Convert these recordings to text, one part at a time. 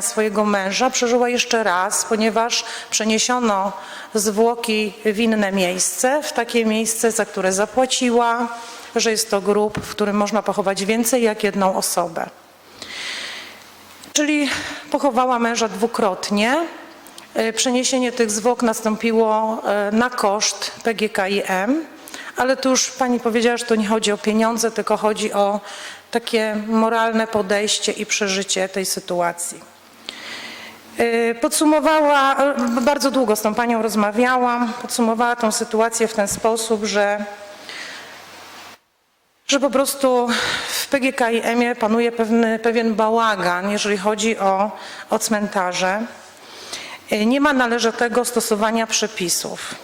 swojego męża przeżyła jeszcze raz, ponieważ przeniesiono zwłoki w inne miejsce, w takie miejsce, za które zapłaciła, że jest to grób, w którym można pochować więcej jak jedną osobę. Czyli pochowała męża dwukrotnie. E, Przeniesienie tych zwłok nastąpiło e, na koszt PGKiM, ale tu już pani powiedziała, że to nie chodzi o pieniądze, tylko chodzi o takie moralne podejście i przeżycie tej sytuacji. E, Podsumowała, e, bardzo długo z tą panią rozmawiałam, podsumowała tą sytuację w ten sposób, że że po prostu w PGKiM panuje pewny, pewien bałagan, jeżeli chodzi o, o cmentarze. Y, Nie ma należytego stosowania przepisów.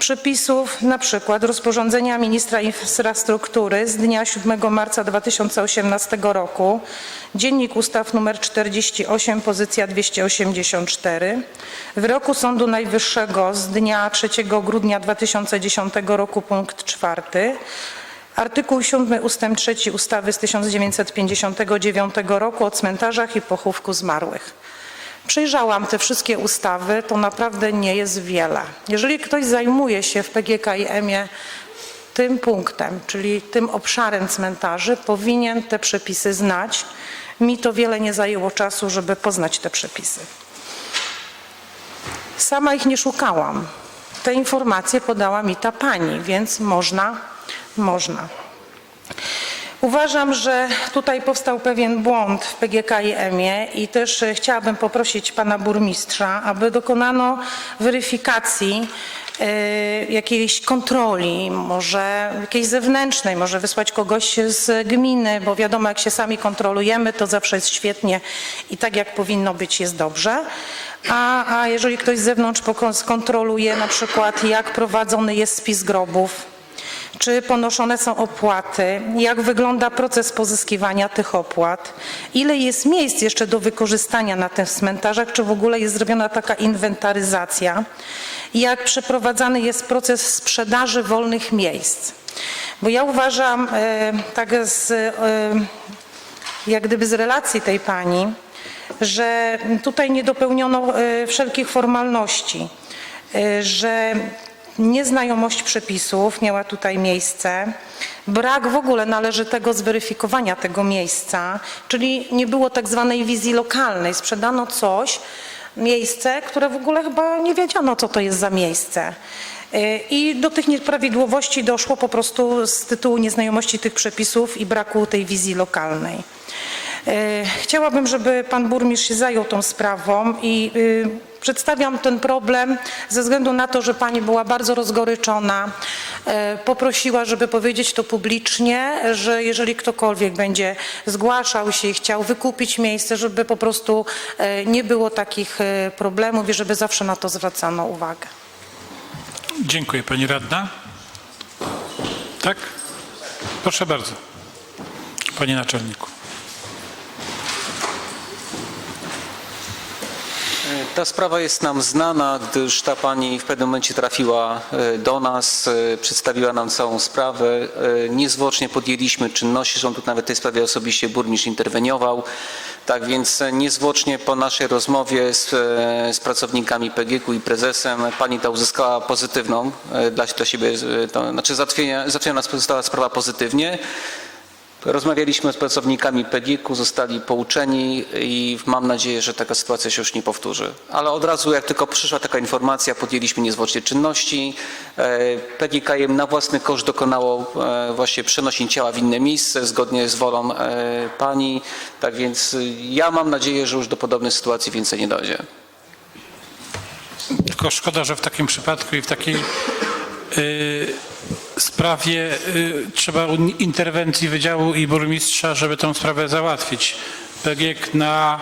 Przepisów na przykład rozporządzenia ministra infrastruktury z dnia 7 marca 2018 roku, Dziennik Ustaw nr 48, pozycja 284, wyroku Sądu Najwyższego z dnia 3 grudnia 2010 roku, punkt 4, Artykuł 7 ustęp 3 ustawy z 1959 roku o cmentarzach i pochówku zmarłych. Przejrzałam te wszystkie ustawy, to naprawdę nie jest wiele. Jeżeli ktoś zajmuje się w PGKiM-ie tym punktem, czyli tym obszarem cmentarzy, powinien te przepisy znać. Mi to wiele nie zajęło czasu, żeby poznać te przepisy. Sama ich nie szukałam. Te informacje podała mi ta pani, więc można, można. Uważam, że tutaj powstał pewien błąd w PGKiM-ie i też e, chciałabym poprosić pana burmistrza, aby dokonano weryfikacji e, jakiejś kontroli, może jakiejś zewnętrznej, może wysłać kogoś z gminy, bo wiadomo, jak się sami kontrolujemy, to zawsze jest świetnie i tak jak powinno być, jest dobrze. A, a jeżeli ktoś z zewnątrz skontroluje na przykład, jak prowadzony jest spis grobów, czy ponoszone są opłaty, jak wygląda proces pozyskiwania tych opłat, ile jest miejsc jeszcze do wykorzystania na tych cmentarzach, czy w ogóle jest zrobiona taka inwentaryzacja, jak przeprowadzany jest proces sprzedaży wolnych miejsc. Bo ja uważam, e, tak z, e, jak gdyby z relacji tej pani, że tutaj nie dopełniono e, wszelkich formalności, że Nieznajomość przepisów miała tutaj miejsce, brak w ogóle należytego zweryfikowania tego miejsca, czyli nie było tak zwanej wizji lokalnej. Sprzedano coś, miejsce, które w ogóle chyba nie wiedziano, co to jest za miejsce. Y, I do tych nieprawidłowości doszło po prostu z tytułu nieznajomości tych przepisów i braku tej wizji lokalnej. E, Chciałabym, żeby pan burmistrz się zajął tą sprawą i y, przedstawiam ten problem ze względu na to, że pani była bardzo rozgoryczona. E, Poprosiła, żeby powiedzieć to publicznie, że jeżeli ktokolwiek będzie zgłaszał się i chciał wykupić miejsce, żeby po prostu e, nie było takich problemów i żeby zawsze na to zwracano uwagę. Dziękuję pani radna. Tak? Proszę bardzo. Panie naczelniku. Ta sprawa jest nam znana, gdyż ta pani w pewnym momencie trafiła e, do nas, e, przedstawiła nam całą sprawę. E, Niezwłocznie podjęliśmy czynności, zresztą tu nawet w tej sprawie osobiście burmistrz interweniował. Tak więc niezwłocznie po naszej rozmowie z, z pracownikami PGK i prezesem pani ta uzyskała pozytywną dla, dla siebie, to, znaczy załatwienia, załatwiona została sprawa pozytywnie. Rozmawialiśmy z pracownikami PGK, zostali pouczeni i mam nadzieję, że taka sytuacja się już nie powtórzy. Ale od razu, jak tylko przyszła taka informacja, podjęliśmy niezwłocznie czynności. E, PGKM na własny koszt dokonało e, właśnie przenosin ciała w inne miejsce, zgodnie z wolą e, pani. Tak więc ja mam nadzieję, że już do podobnej sytuacji więcej nie dojdzie. Tylko szkoda, że w takim przypadku i w takiej y, sprawie y, trzeba interwencji wydziału i burmistrza, żeby tę sprawę załatwić. PGK na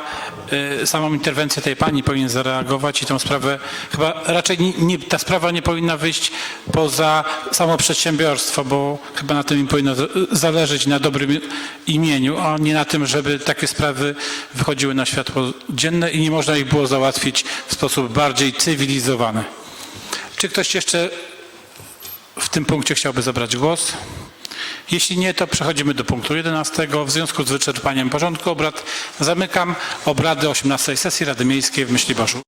y, samą interwencję tej pani powinien zareagować i tę sprawę chyba raczej nie, nie, ta sprawa nie powinna wyjść poza samo przedsiębiorstwo, bo chyba na tym im powinno zależeć na dobrym imieniu, a nie na tym, żeby takie sprawy wychodziły na światło dzienne i nie można ich było załatwić w sposób bardziej cywilizowany. Czy ktoś jeszcze w tym punkcie chciałby zabrać głos? Jeśli nie, to przechodzimy do punktu 11. W związku z wyczerpaniem porządku obrad zamykam obrady 18 sesji Rady Miejskiej w Myśliborzu.